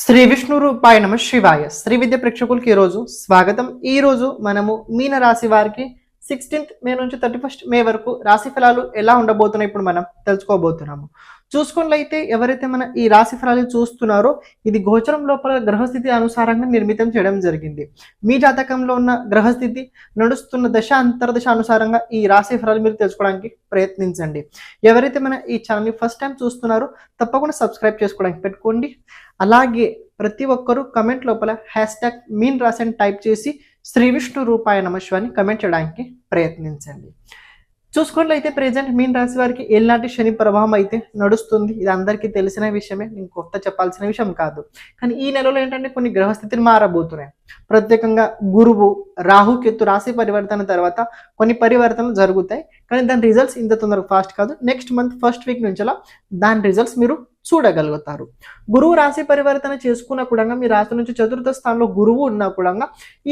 శ్రీ విష్ణు రూపాయ నమ శివాయ. శ్రీ విద్య ప్రేక్షకులకి ఈరోజు స్వాగతం. ఈ రోజు మనము మీన రాశి వారికి సిక్స్టీన్త్ మే నుంచి థర్టీ ఫస్ట్ మే వరకు రాశి ఫలాలు ఎలా ఉండబోతున్నాయి ఇప్పుడు మనం తెలుసుకోబోతున్నాము. చూసుకున్నట్లయితే ఎవరైతే మన ఈ రాశి ఫలాలు చూస్తున్నారో ఇది గోచరం లోపల గ్రహస్థితి అనుసారంగా నిర్మితం చేయడం జరిగింది. మీ జాతకంలో ఉన్న గ్రహస్థితి నడుస్తున్న దశ అంతర్దశ అనుసారంగా ఈ రాశి ఫలాలు మీరు తెలుసుకోవడానికి ప్రయత్నించండి. ఎవరైతే మన ఈ ఛానల్ని ఫస్ట్ టైం చూస్తున్నారో తప్పకుండా సబ్స్క్రైబ్ చేసుకోవడానికి పెట్టుకోండి. అలాగే ప్రతి ఒక్కరూ కమెంట్ లోపల హ్యాష్ ట్యాగ్ మీన్ రాసి టైప్ చేసి శ్రీ విష్ణు రూపాయ నమశివాని కమెంట్ చేయడానికి ప్రయత్నించండి. చూసుకున్నట్లయితే ప్రెజెంట్ మీన్ రాశి వారికి ఎలాంటి శని ప్రభావం అయితే నడుస్తుంది. ఇది అందరికీ తెలిసిన విషయమే. నేను కొత్త చెప్పాల్సిన విషయం కాదు. కానీ ఈ నెలలో ఏంటంటే కొన్ని గ్రహస్థితిని మారబోతున్నాయి. ప్రత్యేకంగా గురువు రాహుకేతు రాశి పరివర్తన తర్వాత కొన్ని పరివర్తనలు జరుగుతాయి. కానీ దాని రిజల్ట్స్ ఇంత తొందరగా ఫాస్ట్ కాదు. నెక్స్ట్ మంత్ ఫస్ట్ వీక్ నుంచి దాని రిజల్ట్స్ మీరు చూడగలుగుతారు. గురువు రాశి పరివర్తన చేసుకున్న కూడా మీ రాశి నుంచి చతుర్థ స్థానంలో గురువు ఉన్నా కూడా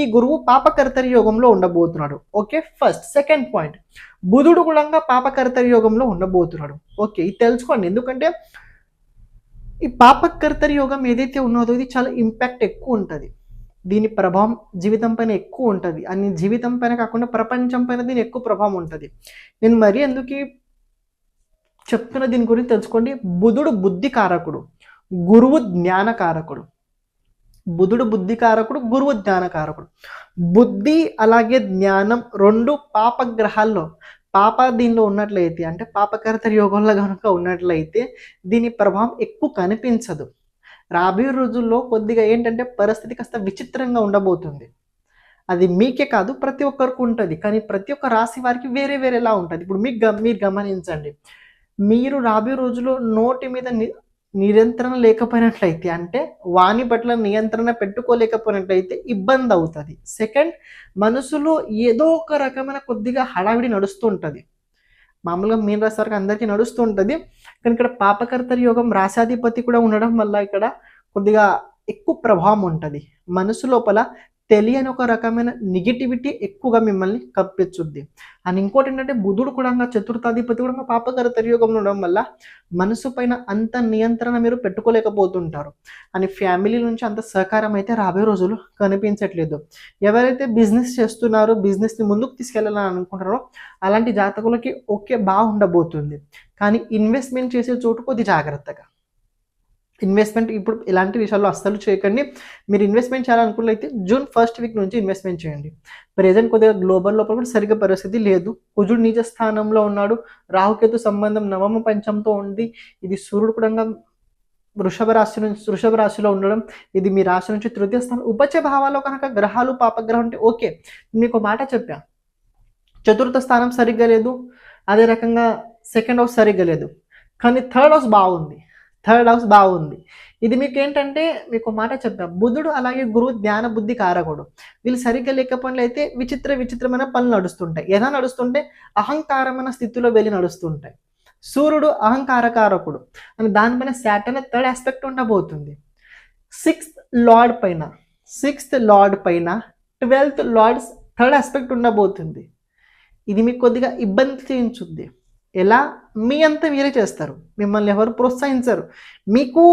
ఈ గురువు పాపకర్తరి యోగంలో ఉండబోతున్నాడు. ఓకే ఫస్ట్ సెకండ్ పాయింట్ బుధుడు కూడా పాపకర్తరి యోగంలో ఉండబోతున్నాడు. ఓకే ఇది తెలుసుకోండి. ఎందుకంటే ఈ పాపకర్తరి యోగం ఏదైతే ఉన్నదో ఇది చాలా ఇంపాక్ట్ ఎక్కువ ఉంటుంది. దీని ప్రభావం జీవితం పైన ఎక్కువ ఉంటుంది. అని జీవితం పైన కాకుండా ప్రపంచం పైన దీని ఎక్కువ ప్రభావం ఉంటుంది. నేను మరీ ఎందుకు చెప్తున్న దీని గురించి తెలుసుకోండి. బుధుడు బుద్ధి కారకుడు గురువు జ్ఞానకారకుడు బుధుడు బుద్ధి కారకుడు గురువు జ్ఞానకారకుడు. బుద్ధి అలాగే జ్ఞానం రెండు పాపగ్రహాల్లో పాప దీనిలో ఉన్నట్లయితే అంటే పాపకర్త యోగంలో కనుక ఉన్నట్లయితే దీని ప్రభావం ఎక్కువ కనిపించదు. రాబోయే రోజుల్లో కొద్దిగా ఏంటంటే పరిస్థితి కాస్త విచిత్రంగా ఉండబోతుంది. అది మీకే కాదు ప్రతి ఒక్కరికి ఉంటుంది. కానీ ప్రతి ఒక్క రాశి వారికి వేరే వేరేలా ఉంటుంది. ఇప్పుడు మీకు మీరు గమనించండి. మీరు రాబోయే రోజుల్లో నోటి మీద నియంత్రణ లేకపోయినట్లయితే అంటే వాణి పట్ల నియంత్రణ పెట్టుకోలేకపోయినట్లయితే ఇబ్బంది అవుతుంది. సెకండ్ మనసులో ఏదో ఒక రకమైన కొద్దిగా హడావిడి నడుస్తూ ఉంటుంది మామూలుగా మీన రాశి అందరికీ నడుస్తూ ఉంటుంది కానీ ఇక్కడ పాపకర్తరి యోగం రాశాధిపతి కూడా ఉండడం వల్ల ఇక్కడ కొద్దిగా ఎక్కువ ప్రభావం ఉంటుంది. మనసు లోపల తెలియని ఒక రకమైన నెగిటివిటీ ఎక్కువగా మిమ్మల్ని కప్పించుద్ది అండ్ ఇంకోటి ఏంటంటే బుధుడు కూడా చతుర్థాధిపతి కూడా పాపకర యోగంలో ఉండడం వల్ల మనసు పైన అంత నియంత్రణ మీరు పెట్టుకోలేకపోతుంటారు. అని ఫ్యామిలీ నుంచి అంత సహకారం అయితే రాబోయే రోజులు కనిపించట్లేదు. ఎవరైతే బిజినెస్ చేస్తున్నారో బిజినెస్ని ముందుకు తీసుకెళ్ళాలని అనుకుంటారో అలాంటి జాతకులకి ఓకే బాగుండబోతుంది. కానీ ఇన్వెస్ట్మెంట్ చేసే చోటు కొద్ది జాగ్రత్తగా. ఇన్వెస్ట్మెంట్ ఇప్పుడు ఇలాంటి విషయాల్లో అస్సలు చేయకండి. మీరు ఇన్వెస్ట్మెంట్ చేయాలనుకున్నట్లయితే జూన్ ఫస్ట్ వీక్ నుంచి ఇన్వెస్ట్మెంట్ చేయండి. ప్రజెంట్ కొద్దిగా గ్లోబల్ లోపల కూడా సరిగ్గా పరిస్థితి లేదు. కుజుడు నీచ స్థానంలో ఉన్నాడు. రాహుకేతు సంబంధం నవమ పంచంతో ఉంది. ఇది సూర్యుడు కూడా వృషభ రాశి నుంచి వృషభ రాశిలో ఉండడం. ఇది మీ రాశి నుంచి తృతీయ స్థానం. ఉపచ భావాల్లో కనుక గ్రహాలు పాపగ్రహం అంటే ఓకే. మీకు మాట చెప్పా. చతుర్థ స్థానం సరిగ్గా లేదు. అదే రకంగా సెకండ్ హౌస్ సరిగ్గా లేదు. కానీ థర్డ్ హౌస్ బాగుంది. థర్డ్ హౌస్ బాగుంది. ఇది మీకు ఏంటంటే మీకు మాట చెప్తాం. బుధుడు అలాగే గురువు జ్ఞాన బుద్ధి కారకుడు. వీళ్ళు సరిగ్గా లేకపోయినట్లయితే విచిత్ర విచిత్రమైన పనులు నడుస్తుంటాయి. ఎలా నడుస్తుంటే అహంకారమైన స్థితిలో వెళ్ళి నడుస్తుంటాయి. సూర్యుడు అహంకారకారకుడు అని దానిపైన శాటన్ థర్డ్ ఆస్పెక్ట్ ఉండబోతుంది. సిక్స్త్ లార్డ్ పైన సిక్స్త్ లార్డ్ పైన ట్వెల్త్ లార్డ్స్ థర్డ్ ఆస్పెక్ట్ ఉండబోతుంది. ఇది మీకు కొద్దిగా ఇబ్బంది చేయించుద్ది ఎలా? మీ అంతా మీరే చేస్తారు. మిమ్మల్ని ఎవరు ప్రోత్సహించరు. మీకు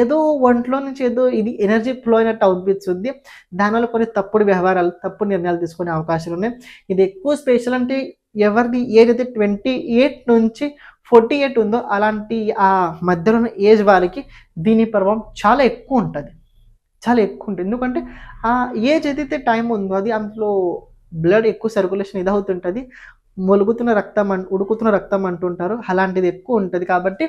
ఏదో ఒంట్లో నుంచి ఏదో ఇది ఎనర్జీ ఫ్లో అయినట్టు అనిపిస్తుంది. దానివల్ల కొన్ని తప్పుడు వ్యవహారాలు తప్పుడు నిర్ణయాలు తీసుకునే అవకాశాలు ఉన్నాయి. ఇది ఎక్కువ స్పెషల్ అంటే ఎవరిది ఏజ్ అయితే ట్వంటీ ఎయిట్ నుంచి ఫార్టీ ఎయిట్ ఉందో అలాంటి ఆ మధ్యలో ఉన్న ఏజ్ వారికి దీని ప్రభావం చాలా ఎక్కువ ఉంటుంది. చాలా ఎక్కువ ఉంటుంది. ఎందుకంటే ఆ ఏజ్ ఏదైతే టైం ఉందో అది అందులో బ్లడ్ ఎక్కువ సర్క్యులేషన్ ఇదవుతుంటుంది మొలుగుతున్న రక్తం అన్ ఉడుకుతున్న రక్తం అంటుంటారు. అలాంటిది ఎక్కువ ఉంటుంది కాబట్టి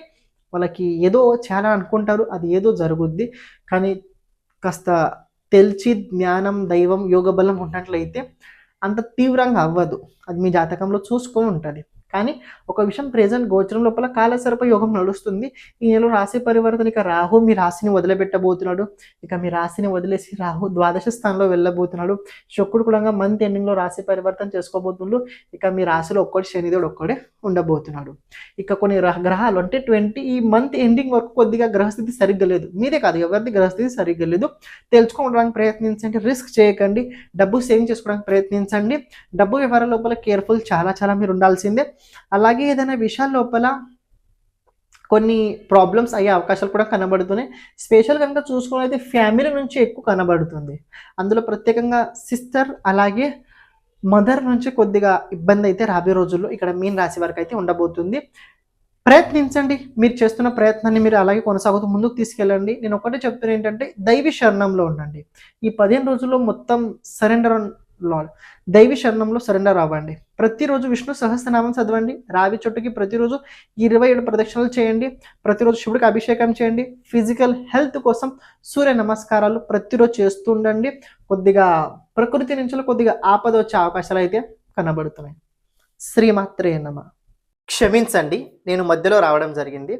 వాళ్ళకి ఏదో చాలా అనుకుంటారు అది ఏదో జరుగుద్ది. కానీ కాస్త తెలిసి జ్ఞానం దైవం యోగ బలం ఉన్నట్లయితే అంత తీవ్రంగా అవ్వదు. అది మీ జాతకంలో చూసుకొని ఉంటుంది. కానీ ఒక విషయం ప్రజెంట్ గోచరం లోపల కాలసర్ప యోగం నడుస్తుంది. ఈ నెలలో రాశి పరివర్తన ఇక రాహు మీ రాశిని వదిలిపెట్టబోతున్నాడు. ఇక మీ రాశిని వదిలేసి రాహు ద్వాదశ స్థానంలో వెళ్ళబోతున్నాడు. శుక్రుడు కూడా మంత్ ఎండింగ్లో రాశి పరివర్తన చేసుకోబోతుండు. ఇక మీ రాశిలో ఒక్కటి శనిదేవుడు ఒక్కడే ఉండబోతున్నాడు. ఇక కొన్ని గ్రహ- గ్రహాలు అంటే ట్వంటీ ఈ మంత్ ఎండింగ్ వరకు కొద్దిగా గ్రహస్థితి సరిగ్గా లేదు. మీదే కాదు ఎవరిది గ్రహస్థితి సరిగ్గా లేదు. తెలుసుకోవడానికి ప్రయత్నించండి రిస్క్ చేయకండి. డబ్బు సేవింగ్ చేసుకోవడానికి ప్రయత్నించండి. డబ్బు వ్యవహారం లోపల కేర్ఫుల్ చాలా చాలా మీరు ఉండాల్సిందే. అలాగే ఏదైనా విషయాల లోపల కొన్ని ప్రాబ్లమ్స్ అయ్యే అవకాశాలు కూడా కనబడుతున్నాయి. స్పెషల్ కనుక చూసుకున్నైతే ఫ్యామిలీ నుంచి ఎక్కువ కనబడుతుంది. అందులో ప్రత్యేకంగా సిస్టర్ అలాగే మదర్ నుంచి కొద్దిగా ఇబ్బంది అయితే రాబోయే రోజుల్లో ఇక్కడ మీన్ రాశి వరకు అయితే ఉండబోతుంది. ప్రయత్నించండి. మీరు చేస్తున్న ప్రయత్నాన్ని మీరు అలాగే కొనసాగుతూ ముందుకు తీసుకెళ్ళండి. నేను ఒకటే చెప్తున్నా ఏంటంటే దైవి శరణంలో ఉండండి. ఈ పదిహేను రోజుల్లో మొత్తం సరెండర్ దైవి శరణంలో సరెండర్ అవ్వండి. ప్రతిరోజు విష్ణు సహస్రనామం చదవండి. రావి చెట్టుకి ప్రతిరోజు ఇరవై ఏడు ప్రదక్షిణలు చేయండి. ప్రతిరోజు శివుడికి అభిషేకం చేయండి. ఫిజికల్ హెల్త్ కోసం సూర్య నమస్కారాలు ప్రతిరోజు చేస్తూ ఉండండి కొద్దిగా ప్రకృతి నుంచి కొద్దిగా ఆపద వచ్చే అవకాశాలు అయితే కనబడుతున్నాయి. శ్రీమాత్రే నమ. క్షమించండి నేను మధ్యలో రావడం జరిగింది.